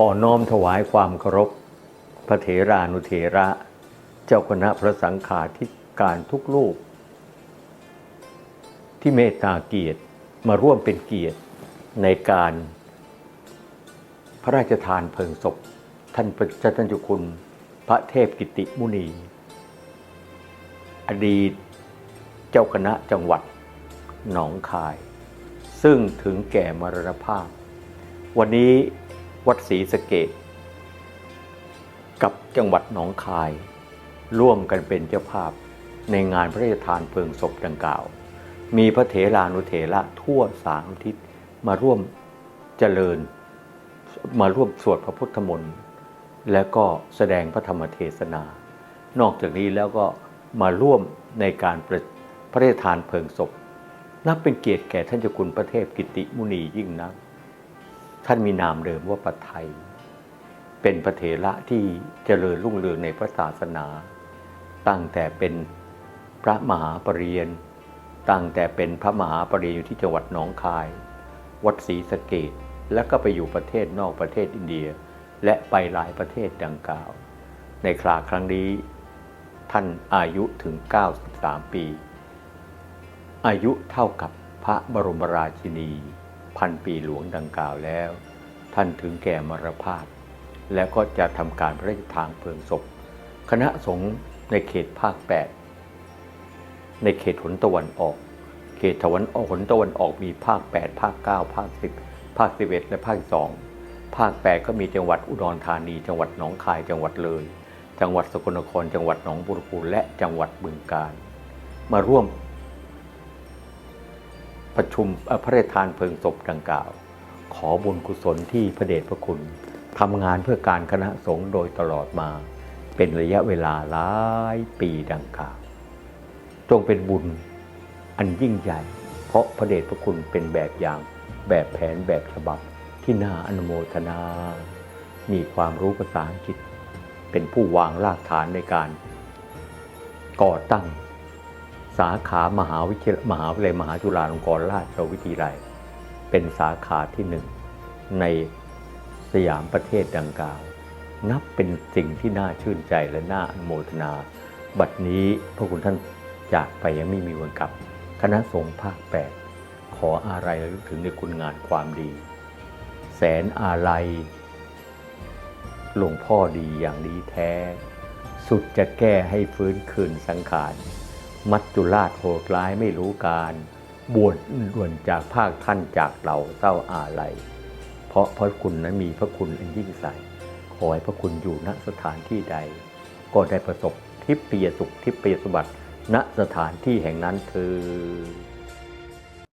ขอน้อมถวายความเคารพ พระเถรานุเถระ เจ้าคณะพระสังฆาธิการทุกลูก ที่เมตตาเกียรติมาร่วมเป็นเกียรติในการ พระราชทานเพลิงศพ ท่านพระเจ้าท่านจุคุณ พระเทพกิติมุนี อดีตเจ้าคณะจังหวัดหนองคาย ซึ่งถึงแก่มรณภาพ วันนี้ วัดศรีสะเกดกับจังหวัดหนองคาย ร่วมกันเป็นเจ้าภาพในงานพระราชทานเพลิงศพดังกล่าว มีพระเถรานุเถระทั่วสามทิศมาร่วมเจริญ มาร่วมสวดพระพุทธมนต์และก็แสดงพระธรรมเทศนา นอกจากนี้แล้วก็มาร่วมในการประพระราชทานเพลิงศพ นับเป็นเกียรติแก่ท่านเจ้าคุณพระเทพกิติมุนียิ่งนัก ท่านมีนามเดิมว่าปัทไทย เป็นพระเถระที่เจริญรุ่งเรืองในพระศาสนา ตั้งแต่เป็นพระมหาปรริญญาตั้งแต่เป็นพระมหาปรริญญาอยู่ที่จังหวัดหนองคาย วัดศรีสะเกดแล้วก็ไปอยู่ประเทศนอกประเทศอินเดีย และไปหลายประเทศดังกล่าว ในคราครั้งนี้ ท่านอายุถึง 93 ปี อายุเท่ากับพระบรมราชินี พันปีหลวงดังกล่าวแล้ว ท่านถึงแก่มรณภาพ และก็จะทำการพระราชทานเพลิงศพ คณะสงฆ์ในเขตภาค 8 ในเขตหนตะวันออก เขตตะวันออกหนตะวันออกมีภาค 8 ภาค 9 ภาค 10 ภาค 11 และภาค 2 ภาค 8 ก็มีจังหวัดอุดรธานี จังหวัดหนองคาย จังหวัดเลย จังหวัดสกลนคร จังหวัดหนองบัวลำพูและจังหวัดบึงกาฬมาร่วม ประชุมพระราชทานเพลิงศพดังกล่าว ขอบุญกุศลที่พระเดชพระคุณทำงานเพื่อการคณะสงฆ์โดยตลอดมา เป็นระยะเวลาหลายปีดังกล่าว จงเป็นบุญอันยิ่งใหญ่ เพราะพระเดชพระคุณเป็นแบบอย่างแบบแผนแบบฉบับที่น่าอนุโมทนา มีความรู้ภาษาอังกฤษ เป็นผู้วางรากฐานในการก่อตั้ง สาขามหาวิทยาลัยมหาวิทยาลัยมหาจุฬาลงกรณราชวิทยาลัย เป็นสาขาที่หนึ่งในสยามประเทศดังกล่าว นับเป็นสิ่งที่น่าชื่นใจและน่าอนุโมทนา บัดนี้พระคุณท่านจากไปยังไม่มีวันกลับ คณะสงฆ์ภาคแปดขออาลัยระลึกถึงในคุณงานความดี แสนอาลัยหลวงพ่อดีอย่างดีแท้ สุดจะแก้ให้ฟื้นคืนสังขาร มัจจุราชโหดร้ายไม่รู้การบวชด่วนจากภาคท่านจากเราเศร้าอาลัยเพราะพระคุณนั้นมีพระคุณอันยิ่งใสขอให้พระคุณอยู่ณสถานที่ใด ก็ได้ประสบทิพยสุขทิพยสมบัติณสถานที่แห่งนั้นคือ